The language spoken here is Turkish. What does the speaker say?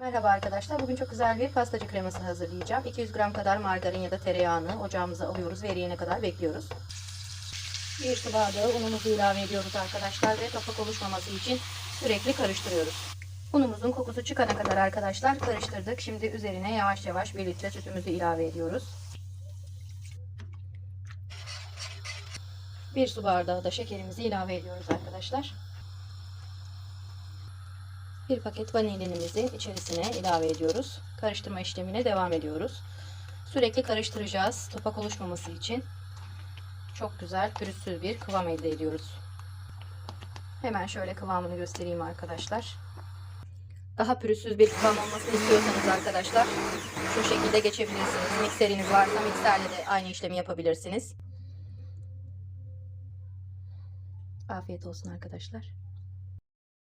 Merhaba arkadaşlar. Bugün çok güzel bir pastacı kreması hazırlayacağım. 200 gram kadar margarin ya da tereyağını ocağımıza alıyoruz ve eriyene kadar bekliyoruz. Bir su bardağı unumuzu ilave ediyoruz arkadaşlar ve topak oluşmaması için sürekli karıştırıyoruz. Unumuzun kokusu çıkana kadar arkadaşlar karıştırdık. Şimdi üzerine yavaş yavaş bir litre sütümüzü ilave ediyoruz. Bir su bardağı da şekerimizi ilave ediyoruz arkadaşlar. Bir paket vanilinimizi içerisine ilave ediyoruz. Karıştırma işlemine devam ediyoruz. Sürekli karıştıracağız topak oluşmaması için. Çok güzel pürüzsüz bir kıvam elde ediyoruz. Hemen şöyle kıvamını göstereyim arkadaşlar. Daha pürüzsüz bir kıvam olmasını istiyorsanız arkadaşlar şu şekilde geçebilirsiniz. Mikseriniz varsa mikserle de aynı işlemi yapabilirsiniz. Afiyet olsun arkadaşlar.